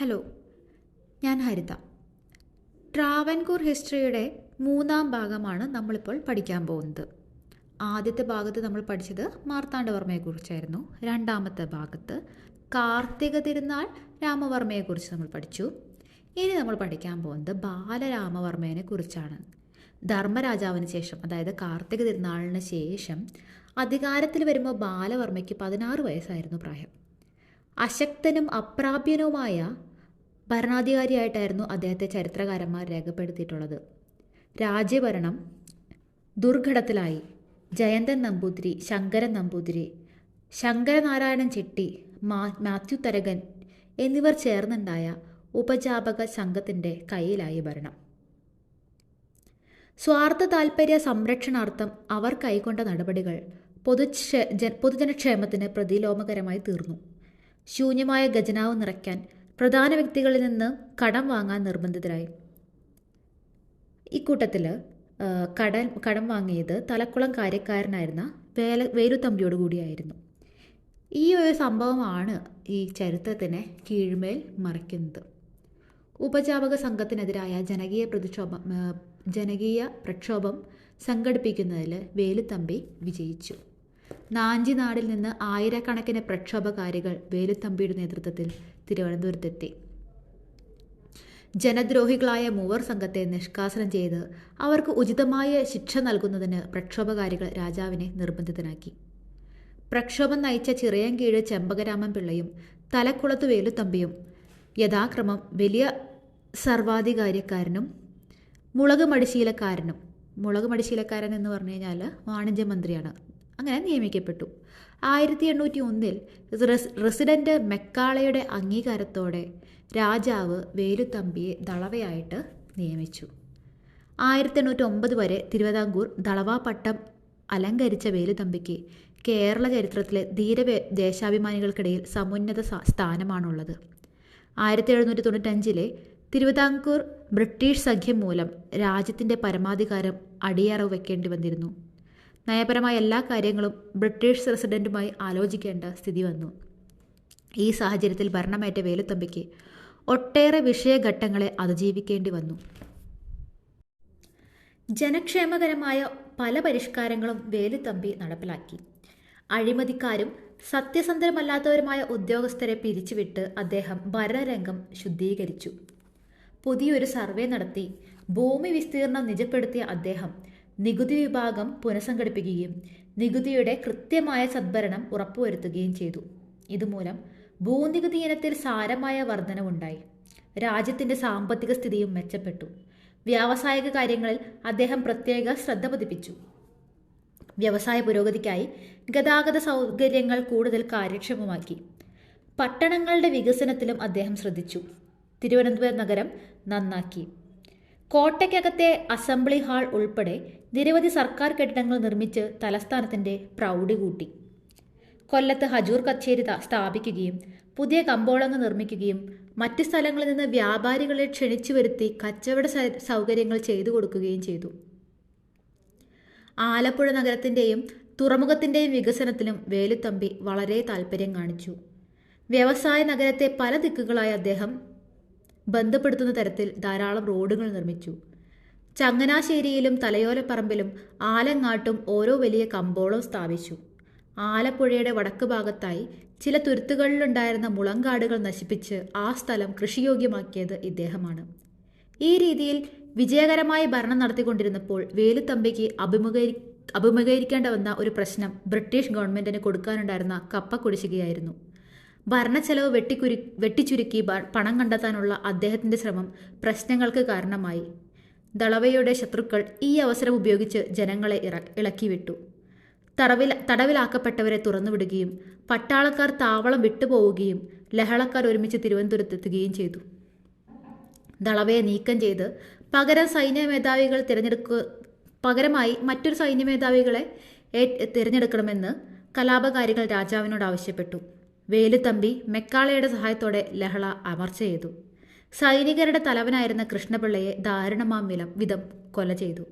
Hello ഞാൻ ഹരിത. ട്രാവൻകൂർ ഹിസ്റ്ററിയുടെ മൂന്നാം ഭാഗമാണ് നമ്മളിപ്പോൾ പഠിക്കാൻ പോകുന്നത്. ആദ്യത്തെ ഭാഗത്ത് നമ്മൾ പഠിച്ചത് മാർത്താണ്ഡവർമ്മയെക്കുറിച്ചായിരുന്നു. രണ്ടാമത്തെ ഭാഗത്ത് കാർത്തിക തിരുനാൾ രാമവർമ്മയെക്കുറിച്ച് നമ്മൾ പഠിച്ചു. ഇനി നമ്മൾ പഠിക്കാൻ പോകുന്നത് ബാലരാമവർമ്മയെ കുറിച്ചാണ് ധർമ്മരാജാവിന് ശേഷം അതായത് കാർത്തിക തിരുനാളിന് ശേഷം അധികാരത്തിൽ വരുമ്പോൾ ബാലവർമ്മയ്ക്ക് പതിനാറ് വയസ്സായിരുന്നു പ്രായം. അശക്തനും അപ്രാപ്യനുമായ ഭരണാധികാരിയായിട്ടായിരുന്നു അദ്ദേഹത്തെ ചരിത്രകാരന്മാർ രേഖപ്പെടുത്തിയിട്ടുള്ളത്. രാജ്യഭരണം ദുർഘടത്തിലായി. ജയന്തൻ നമ്പൂതിരി ശങ്കരൻ നമ്പൂതിരി ശങ്കരനാരായണൻ ചെട്ടി മാ മാത്യു തരകൻ എന്നിവർ ചേർന്നുണ്ടായ ഉപജാപക സംഘത്തിന്റെ കയ്യിലായി ഭരണം. സ്വാർത്ഥ താൽപ്പര്യ സംരക്ഷണാർത്ഥം അവർ കൈക്കൊണ്ട നടപടികൾ പൊതുക്ഷേ പൊതുജനക്ഷേമത്തിന് പ്രതിലോമകരമായി തീർന്നു. ശൂന്യമായ ഖജനാവ് നിറയ്ക്കാൻ പ്രധാന വ്യക്തികളിൽ നിന്ന് കടം വാങ്ങാൻ നിർബന്ധിതരായി. ഇക്കൂട്ടത്തിൽ കടൻ കടം വാങ്ങിയത് തലക്കുളം കാര്യക്കാരനായിരുന്ന വേല വേലുത്തമ്പിയോട് കൂടിയായിരുന്നു. ഈ ഒരു സംഭവമാണ് ഈ ചരിത്രത്തിനെ കീഴ്മേൽ മറയ്ക്കുന്നത് ഉപജാപക സംഘത്തിനെതിരായ ജനകീയ പ്രതിക്ഷോഭം ജനകീയ പ്രക്ഷോഭം സംഘടിപ്പിക്കുന്നതിൽ വേലുത്തമ്പി വിജയിച്ചു. നാഞ്ചിനാടിൽ നിന്ന് ആയിരക്കണക്കിന് പ്രക്ഷോഭകാരികൾ വേലുത്തമ്പിയുടെ നേതൃത്വത്തിൽ തിരുവനന്തപുരത്തെത്തി. ജനദ്രോഹികളായ മൂവർ സംഘത്തെ നിഷ്കാസനം ചെയ്ത് അവർക്ക് ഉചിതമായ ശിക്ഷ നൽകുന്നതിന് പ്രക്ഷോഭകാരികൾ രാജാവിനെ നിർബന്ധിതനാക്കി. പ്രക്ഷോഭം നയിച്ച ചിറയൻകീഴ് ചെമ്പകരാമൻ പിള്ളയും തലക്കുളത്ത് വേലുത്തമ്പിയും യഥാക്രമം വലിയ സർവാധികാരിക്കാരനും മുളക് മടിശീലക്കാരനും. മുളക് മടിശീലക്കാരൻ എന്ന് പറഞ്ഞു കഴിഞ്ഞാൽ വാണിജ്യ മന്ത്രിയാണ് അങ്ങനെ നിയമിക്കപ്പെട്ടു. ആയിരത്തി എണ്ണൂറ്റി ഒന്നിൽ റെസിഡന്റ് മെക്കാളയുടെ അംഗീകാരത്തോടെ രാജാവ് വേലുത്തമ്പിയെ ദളവയായിട്ട് നിയമിച്ചു. ആയിരത്തി എണ്ണൂറ്റി ഒമ്പത് വരെ തിരുവിതാംകൂർ ദളവാപട്ടം അലങ്കരിച്ച വേലുത്തമ്പിക്ക് കേരള ചരിത്രത്തിലെ ധീര ദേശാഭിമാനികൾക്കിടയിൽ സമുന്നത സ്ഥാനമാണുള്ളത്. ആയിരത്തി എഴുന്നൂറ്റി തൊണ്ണൂറ്റഞ്ചിലെ തിരുവിതാംകൂർ ബ്രിട്ടീഷ് സഖ്യം മൂലം രാജ്യത്തിന്റെ പരമാധികാരം അടിയറവ് വെക്കേണ്ടി വന്നിരുന്നു. നയപരമായ എല്ലാ കാര്യങ്ങളും ബ്രിട്ടീഷ് റെസിഡന്റുമായി ആലോചിക്കേണ്ട സ്ഥിതി വന്നു. ഈ സാഹചര്യത്തിൽ ഭരണമേറ്റ വേലുത്തമ്പിക്ക് ഒട്ടേറെ വിഷയഘട്ടങ്ങളെ അതിജീവിക്കേണ്ടി വന്നു. ജനക്ഷേമകരമായ പല പരിഷ്കാരങ്ങളും വേലുത്തമ്പി നടപ്പിലാക്കി. അഴിമതിക്കാരും സത്യസന്ധരമല്ലാത്തവരുമായ ഉദ്യോഗസ്ഥരെ പിരിച്ചുവിട്ട് അദ്ദേഹം ഭരണരംഗം ശുദ്ധീകരിച്ചു. പുതിയൊരു സർവേ നടത്തി ഭൂമി വിസ്തീർണം നിജപ്പെടുത്തിയ അദ്ദേഹം നികുതി വിഭാഗം പുനഃസംഘടിപ്പിക്കുകയും നികുതിയുടെ കൃത്യമായ സദ്ഭരണം ഉറപ്പുവരുത്തുകയും ചെയ്തു. ഇതുമൂലം ഭൂനികുതി ഇനത്തിൽ സാരമായ വർധനവുണ്ടായി. രാജ്യത്തിന്റെ സാമ്പത്തിക സ്ഥിതിയും മെച്ചപ്പെട്ടു. വ്യാവസായിക കാര്യങ്ങളിൽ അദ്ദേഹം പ്രത്യേക ശ്രദ്ധ പതിപ്പിച്ചു. വ്യവസായ പുരോഗതിക്കായി ഗതാഗത സൗകര്യങ്ങൾ കൂടുതൽ കാര്യക്ഷമമാക്കി. പട്ടണങ്ങളുടെ വികസനത്തിലും അദ്ദേഹം ശ്രദ്ധിച്ചു. തിരുവനന്തപുരം നഗരം നന്നാക്കി. കോട്ടയ്ക്കകത്തെ അസംബ്ലി ഹാൾ ഉൾപ്പെടെ നിരവധി സർക്കാർ കെട്ടിടങ്ങൾ നിർമ്മിച്ച് തലസ്ഥാനത്തിന്റെ പ്രൗഢി കൂട്ടി. കൊല്ലത്ത് ഹജൂർ കച്ചേരി സ്ഥാപിക്കുകയും പുതിയ കമ്പോളങ്ങൾ നിർമ്മിക്കുകയും മറ്റ് സ്ഥലങ്ങളിൽ നിന്ന് വ്യാപാരികളെ ക്ഷണിച്ചു വരുത്തി കച്ചവട സൗകര്യങ്ങൾ ചെയ്തു കൊടുക്കുകയും ചെയ്തു. ആലപ്പുഴ നഗരത്തിന്റെയും തുറമുഖത്തിന്റെയും വികസനത്തിലും വേലുത്തമ്പി വളരെ താല്പര്യം കാണിച്ചു. വ്യവസായ നഗരത്തെ പല ദിക്കുകളായി അദ്ദേഹം ബന്ധപ്പെടുത്തുന്ന തരത്തിൽ ധാരാളം റോഡുകൾ നിർമ്മിച്ചു. ചങ്ങനാശ്ശേരിയിലും തലയോലപ്പറമ്പിലും ആലങ്ങാട്ടും ഓരോ വലിയ കമ്പോളം സ്ഥാപിച്ചു. ആലപ്പുഴയുടെ വടക്ക് ഭാഗത്തായി ചില തുരുത്തുകളിലുണ്ടായിരുന്ന മുളങ്കാടുകൾ നശിപ്പിച്ച് ആ സ്ഥലം കൃഷിയോഗ്യമാക്കിയത് ഇദ്ദേഹമാണ്. ഈ രീതിയിൽ വിജയകരമായി ഭരണം നടത്തിക്കൊണ്ടിരുന്നപ്പോൾ വേലുത്തമ്പിക്ക് അഭിമുഖീ അഭിമുഖീകരിക്കേണ്ട വന്ന ഒരു പ്രശ്നം ബ്രിട്ടീഷ് ഗവൺമെന്റിന് കൊടുക്കാനുണ്ടായിരുന്ന കപ്പ കുടിശ്ശികയായിരുന്നു. ഭരണച്ചെലവ് വെട്ടിക്കുരു വെട്ടിച്ചുരുക്കി പണം കണ്ടെത്താനുള്ള അദ്ദേഹത്തിന്റെ ശ്രമം പ്രശ്നങ്ങൾക്ക് കാരണമായി. ദളവയുടെ ശത്രുക്കൾ ഈ അവസരം ഉപയോഗിച്ച് ജനങ്ങളെ ഇറ ഇളക്കിവിട്ടു. തടവിൽ തടവിലാക്കപ്പെട്ടവരെ തുറന്നുവിടുകയും പട്ടാളക്കാർ താവളം വിട്ടുപോവുകയും ലഹളക്കാർ ഒരുമിച്ച് തിരുവനന്തപുരത്തെത്തുകയും ചെയ്തു. ദളവയെ നീക്കം ചെയ്ത് പകരം സൈന്യ മേധാവികൾ തിരഞ്ഞെടുക്കുക പകരമായി മറ്റൊരു സൈന്യ മേധാവികളെ തിരഞ്ഞെടുക്കണമെന്ന് കലാപകാരികൾ രാജാവിനോട് ആവശ്യപ്പെട്ടു. വേലുത്തമ്പി മെക്കാളയുടെ സഹായത്തോടെ ലഹള അമർച്ച ചെയ്തു. സൈനികരുടെ തലവനായിരുന്ന കൃഷ്ണപിള്ളയെ ദാരുണമാം വിലം വിധം കൊല ചെയ്തു.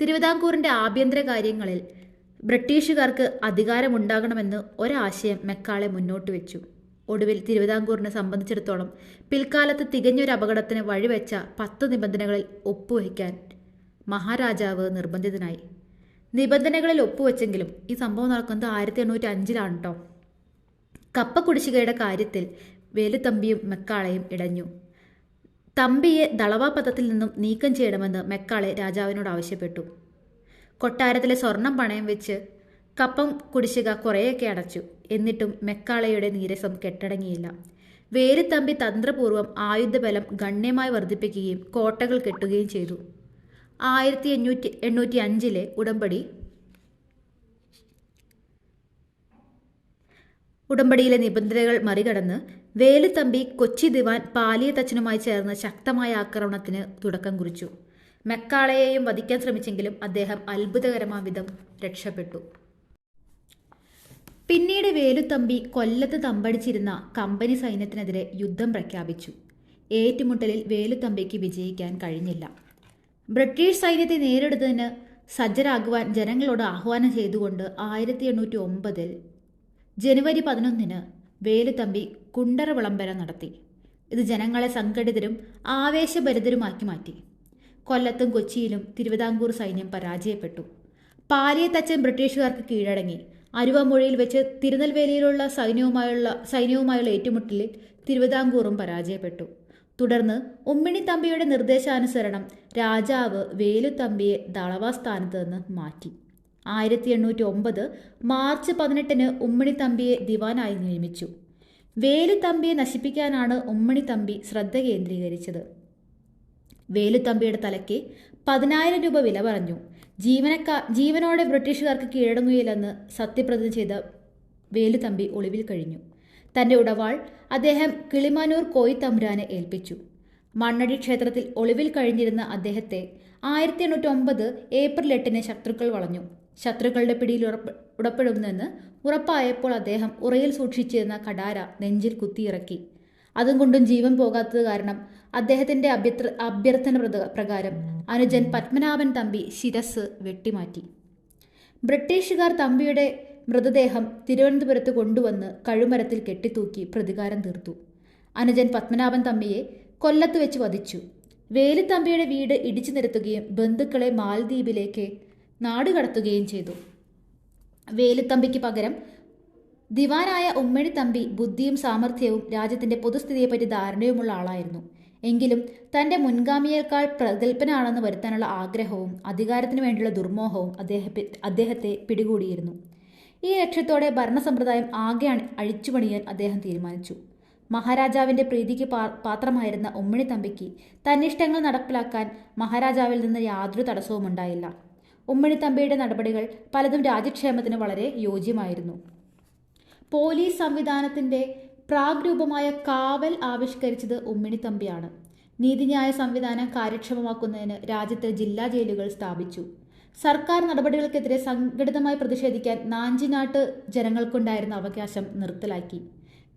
തിരുവിതാംകൂറിന്റെ ആഭ്യന്തര കാര്യങ്ങളിൽ ബ്രിട്ടീഷുകാർക്ക് അധികാരമുണ്ടാകണമെന്ന് ഒരാശയം മെക്കാളെ മുന്നോട്ട് വെച്ചു. ഒടുവിൽ തിരുവിതാംകൂറിനെ സംബന്ധിച്ചിടത്തോളം പിൽക്കാലത്ത് തികഞ്ഞൊരു അപകടത്തിന് വഴിവെച്ച പത്ത് നിബന്ധനകളിൽ ഒപ്പുവയ്ക്കാൻ മഹാരാജാവ് നിർബന്ധിതനായി. നിബന്ധനകളിൽ ഒപ്പുവെച്ചെങ്കിലും ഈ സംഭവം നടക്കുന്നത് ആയിരത്തി എണ്ണൂറ്റി അഞ്ചിലാണ് കേട്ടോ കപ്പ കുടിശ്ശികയുടെ കാര്യത്തിൽ വേലുത്തമ്പിയും മെക്കാളയും ഇടഞ്ഞു. തമ്പിയെ ദളവാപഥത്തിൽ നിന്നും നീക്കം ചെയ്യണമെന്ന് മെക്കാളെ രാജാവിനോട് ആവശ്യപ്പെട്ടു. കൊട്ടാരത്തിലെ സ്വർണം പണയം വെച്ച് കപ്പം കുടിശ്ശിക കുറേയൊക്കെ അടച്ചു. എന്നിട്ടും മെക്കാളയുടെ നീരസം കെട്ടടങ്ങിയില്ല. വേലുത്തമ്പി തന്ത്രപൂർവം ആയുധബലം ഗണ്യമായി വർദ്ധിപ്പിക്കുകയും കോട്ടകൾ കെട്ടുകയും ചെയ്തു. ആയിരത്തി എണ്ണൂറ്റി എണ്ണൂറ്റി അഞ്ചിലെ ഉടമ്പടി ഉടമ്പടിയിലെ നിബന്ധനകൾ മറികടന്ന് വേലുത്തമ്പി കൊച്ചി ദിവാൻ പാലിയത്തച്ഛനുമായി ചേർന്ന് ശക്തമായ ആക്രമണത്തിന് തുടക്കം കുറിച്ചു. മെക്കാളയെയും വധിക്കാൻ ശ്രമിച്ചെങ്കിലും അദ്ദേഹം അത്ഭുതകരമായ വിധം രക്ഷപ്പെട്ടു. പിന്നീട് വേലുത്തമ്പി കൊല്ലത്ത് തമ്പടിച്ചിരുന്ന കമ്പനി സൈന്യത്തിനെതിരെ യുദ്ധം പ്രഖ്യാപിച്ചു. ഏറ്റുമുട്ടലിൽ വേലുത്തമ്പിക്ക് വിജയിക്കാൻ കഴിഞ്ഞില്ല. ബ്രിട്ടീഷ് സൈന്യത്തെ നേരിടുന്നതിന് സജ്ജരാകുവാൻ ജനങ്ങളോട് ആഹ്വാനം ചെയ്തുകൊണ്ട് ആയിരത്തി എണ്ണൂറ്റി ഒമ്പതിൽ ജനുവരി പതിനൊന്നിന് വേലുത്തമ്പി കുണ്ടറ വിളംബരം നടത്തി. ഇത് ജനങ്ങളെ സംഘടിതരും ആവേശഭരിതരുമാക്കി മാറ്റി. കൊല്ലത്തും കൊച്ചിയിലും തിരുവിതാംകൂർ സൈന്യം പരാജയപ്പെട്ടു. പാലിയത്തച്ഛൻ ബ്രിട്ടീഷുകാർക്ക് കീഴടങ്ങി. അരുവമൊഴിയിൽ വെച്ച് തിരുനെൽവേലിയിലുള്ള സൈന്യവുമായുള്ള സൈന്യവുമായുള്ള ഏറ്റുമുട്ടലിൽ തിരുവിതാംകൂറും പരാജയപ്പെട്ടു. തുടർന്ന് ഉമ്മിണി തമ്പിയുടെ നിർദ്ദേശാനുസരണം രാജാവ് വേലുത്തമ്പിയെ ദളവാസ്ഥാനത്ത് നിന്ന് മാറ്റി. ആയിരത്തി എണ്ണൂറ്റി ഒമ്പത് മാർച്ച് പതിനെട്ടിന് ഉമ്മിണിത്തമ്പിയെ ദിവാനായി നിയമിച്ചു. വേലുത്തമ്പിയെ നശിപ്പിക്കാനാണ് ഉമ്മിണിത്തമ്പി ശ്രദ്ധ കേന്ദ്രീകരിച്ചത്. വേലുത്തമ്പിയുടെ തലയ്ക്ക് പതിനായിരം രൂപ വില പറഞ്ഞു. ജീവനക്കാർ ജീവനോടെ ബ്രിട്ടീഷുകാർക്ക് കീഴടങ്ങുകയില്ലെന്ന് സത്യപ്രതിജ്ഞ ചെയ്ത വേലുത്തമ്പി ഒളിവിൽ കഴിഞ്ഞു. തന്റെ ഉടവാൾ അദ്ദേഹം കിളിമാനൂർ കോയി തമ്പുരാനെ ഏൽപ്പിച്ചു. മണ്ണടി ക്ഷേത്രത്തിൽ ഒളിവിൽ കഴിഞ്ഞിരുന്ന അദ്ദേഹത്തെ ആയിരത്തി എണ്ണൂറ്റി ഒമ്പത് ഏപ്രിൽ എട്ടിന് ശത്രുക്കൾ വളഞ്ഞു. ശത്രുക്കളുടെ പിടിയിൽ ഉറപ്പ് ഉടപ്പെടുമെന്ന് ഉറപ്പായപ്പോൾ അദ്ദേഹം ഉറയിൽ സൂക്ഷിച്ചിരുന്ന കടാര നെഞ്ചിൽ കുത്തിയിറക്കി. അതും കൊണ്ടും ജീവൻ പോകാത്തത് കാരണം അദ്ദേഹത്തിന്റെ അഭ്യത്ര അഭ്യർത്ഥന പ്രകാരം അനുജൻ പത്മനാഭൻ തമ്പി ശിരസ് വെട്ടിമാറ്റി. ബ്രിട്ടീഷുകാർ തമ്പിയുടെ മൃതദേഹം തിരുവനന്തപുരത്ത് കൊണ്ടുവന്ന് കഴുമരത്തിൽ കെട്ടിത്തൂക്കി പ്രതികാരം തീർത്തു. അനുജൻ പത്മനാഭൻ തമ്പിയെ കൊല്ലത്ത് വെച്ച് വധിച്ചു. വേലുത്തമ്പിയുടെ വീട് ഇടിച്ചു നിരത്തുകയും ബന്ധുക്കളെ മാൽദ്വീപിലേക്ക് നാടുകടത്തുകയും ചെയ്തു. വേലുത്തമ്പിക്ക് പകരം ദിവാനായ ഉമ്മണി തമ്പി ബുദ്ധിയും സാമർഥ്യവും രാജ്യത്തിന്റെ പൊതുസ്ഥിതിയെപ്പറ്റി ധാരണയുമുള്ള ആളായിരുന്നു. എങ്കിലും തന്റെ മുൻഗാമിയേക്കാൾ പ്രഗത്ഭനാണെന്ന് വരുത്താനുള്ള ആഗ്രഹവും അധികാരത്തിനു വേണ്ടിയുള്ള ദുർമോഹവും അദ്ദേഹത്തെ അദ്ദേഹത്തെ പിടികൂടിയിരുന്നു. ഈ ലക്ഷ്യത്തോടെ ഭരണസമ്പ്രദായം ആകെ അഴിച്ചുപണിയാൻ അദ്ദേഹം തീരുമാനിച്ചു. മഹാരാജാവിന്റെ പ്രീതിക്ക് പാത്രമായിരുന്ന ഉമ്മിണി തമ്പിക്ക് തന്നിഷ്ടങ്ങൾ നടപ്പിലാക്കാൻ മഹാരാജാവിൽ നിന്ന് യാതൊരു തടസ്സവും ഉണ്ടായില്ല ഉമ്മിണി തമ്പിയുടെ നടപടികൾ പലതും രാജ്യക്ഷേമത്തിന് വളരെ യോജ്യമായിരുന്നു. പോലീസ് സംവിധാനത്തിന്റെ പ്രാഗ് രൂപമായ കാവൽ ആവിഷ്കരിച്ചത് ഉമ്മിണിത്തമ്പിയാണ്. നീതിന്യായ സംവിധാനം കാര്യക്ഷമമാക്കുന്നതിന് രാജ്യത്ത് ജില്ലാ ജയിലുകൾ സ്ഥാപിച്ചു. സർക്കാർ നടപടികൾക്കെതിരെ സംഘടിതമായി പ്രതിഷേധിക്കാൻ നാഞ്ചിനാട്ട് ജനങ്ങൾക്കുണ്ടായിരുന്ന അവകാശം നിർത്തലാക്കി.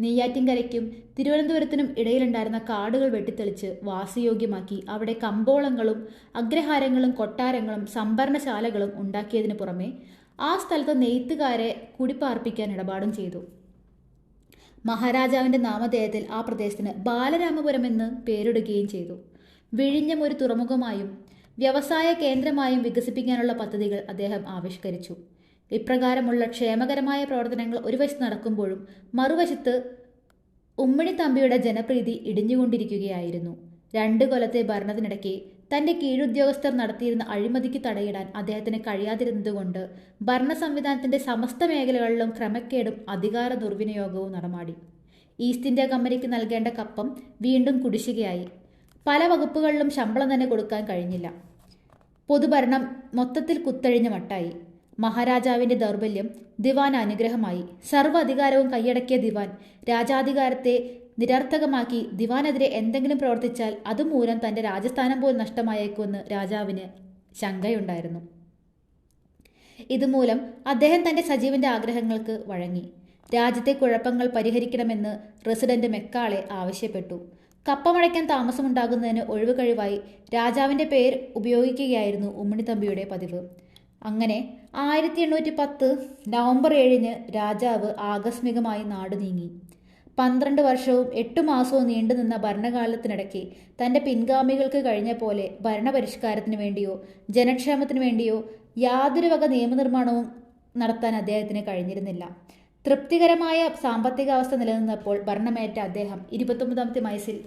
നെയ്യാറ്റിൻകരയ്ക്കും തിരുവനന്തപുരത്തിനും ഇടയിലുണ്ടായിരുന്ന കാടുകൾ വെട്ടിത്തെളിച്ച് വാസയോഗ്യമാക്കി അവിടെ കമ്പോളങ്ങളും അഗ്രഹാരങ്ങളും കൊട്ടാരങ്ങളും സംഭരണശാലകളും ഉണ്ടാക്കിയതിനു പുറമെ ആ സ്ഥലത്ത് നെയ്ത്തുകാരെ കുടിപ്പാർപ്പിക്കാൻ ഇടപാടും ചെയ്തു. മഹാരാജാവിന്റെ നാമധേയത്തിൽ ആ പ്രദേശത്തിന് ബാലരാമപുരം എന്ന് പേരിടുകയും ചെയ്തു. വിഴിഞ്ഞം ഒരു തുറമുഖമായും വ്യവസായ കേന്ദ്രമായും വികസിപ്പിക്കാനുള്ള പദ്ധതികൾ അദ്ദേഹം ആവിഷ്കരിച്ചു. ഇപ്രകാരമുള്ള ക്ഷേമകരമായ പ്രവർത്തനങ്ങൾ ഒരു വശത്ത് നടക്കുമ്പോഴും മറുവശത്ത് ഉമ്മിണി തമ്പിയുടെ ജനപ്രീതി ഇടിഞ്ഞുകൊണ്ടിരിക്കുകയായിരുന്നു. രണ്ട് കൊലത്തെ ഭരണത്തിനിടയ്ക്ക് തന്റെ കീഴുദ്യോഗസ്ഥർ നടത്തിയിരുന്ന അഴിമതിക്ക് തടയിടാൻ അദ്ദേഹത്തിന് കഴിയാതിരുന്നതുകൊണ്ട് ഭരണ സംവിധാനത്തിന്റെ സമസ്ത മേഖലകളിലും ക്രമക്കേടും അധികാര ദുർവിനിയോഗവും നടമാടി. ഈസ്റ്റ് ഇന്ത്യ കമ്പനിക്ക് നൽകേണ്ട കപ്പം വീണ്ടും കുടിശ്ശികയായി. പല വകുപ്പുകളിലും ശമ്പളം തന്നെ കൊടുക്കാൻ കഴിഞ്ഞില്ല. പൊതുഭരണം മൊത്തത്തിൽ കുത്തഴിഞ്ഞ മട്ടായി. മഹാരാജാവിന്റെ ദൗർബല്യം ദിവാൻ അനുഗ്രഹമായി. സർവ അധികാരവും കൈയടക്കിയ ദിവാൻ രാജാധികാരത്തെ നിരർത്ഥകമാക്കി ദിവാനെതിരെ എന്തെങ്കിലും പ്രവർത്തിച്ചാൽ അതുമൂലം തന്റെ രാജസ്ഥാനം പോലും നഷ്ടമായേക്കുമെന്ന് രാജാവിന് ശങ്കയുണ്ടായിരുന്നു. ഇതുമൂലം അദ്ദേഹം തന്റെ സജീവന്റെ ആഗ്രഹങ്ങൾക്ക് വഴങ്ങി. രാജ്യത്തെ കുഴപ്പങ്ങൾ പരിഹരിക്കണമെന്ന് റസിഡന്റ് മെക്കാളെ ആവശ്യപ്പെട്ടു. കപ്പമടയ്ക്കാൻ താമസമുണ്ടാകുന്നതിന് ഒഴിവ് കഴിവായി രാജാവിന്റെ പേര് ഉപയോഗിക്കുകയായിരുന്നു ഉമ്മണിത്തമ്പിയുടെ പതിവ്. അങ്ങനെ ആയിരത്തി എണ്ണൂറ്റി പത്ത് നവംബർ ഏഴിന് രാജാവ് ആകസ്മികമായി നാട് നീങ്ങി. പന്ത്രണ്ട് വർഷവും എട്ടു മാസവും നീണ്ടുനിന്ന ഭരണകാലത്തിനിടയ്ക്ക് തന്റെ പിൻഗാമികൾക്ക് കഴിഞ്ഞ പോലെ ഭരണപരിഷ്കാരത്തിന് വേണ്ടിയോ ജനക്ഷേമത്തിന് വേണ്ടിയോ യാതൊരു വക നിയമനിർമ്മാണവും നടത്താൻ അദ്ദേഹത്തിന് കഴിഞ്ഞിരുന്നില്ല. തൃപ്തികരമായ സാമ്പത്തിക അവസ്ഥ നിലനിന്നപ്പോൾ ഭരണമേറ്റ അദ്ദേഹം ഇരുപത്തൊമ്പതാമത്തെ വയസ്സിൽ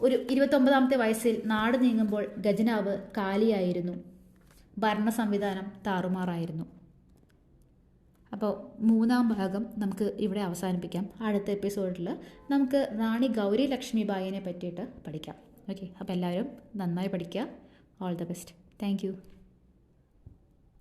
ഒരു ഇരുപത്തൊമ്പതാമത്തെ വയസ്സിൽ നാട് നീങ്ങുമ്പോൾ ഖജനാവ് കാലിയായിരുന്നു. ഭരണ സംവിധാനം താറുമാറായിരുന്നു. അപ്പോൾ മൂന്നാം ഭാഗം നമുക്ക് ഇവിടെ അവസാനിപ്പിക്കാം. അടുത്ത എപ്പിസോഡിൽ നമുക്ക് റാണി ഗൗരി ലക്ഷ്മി ബായിനെ പറ്റിയിട്ട് പഠിക്കാം. ഓക്കെ അപ്പോൾ എല്ലാവരും നന്നായി പഠിക്കുക. All the best thank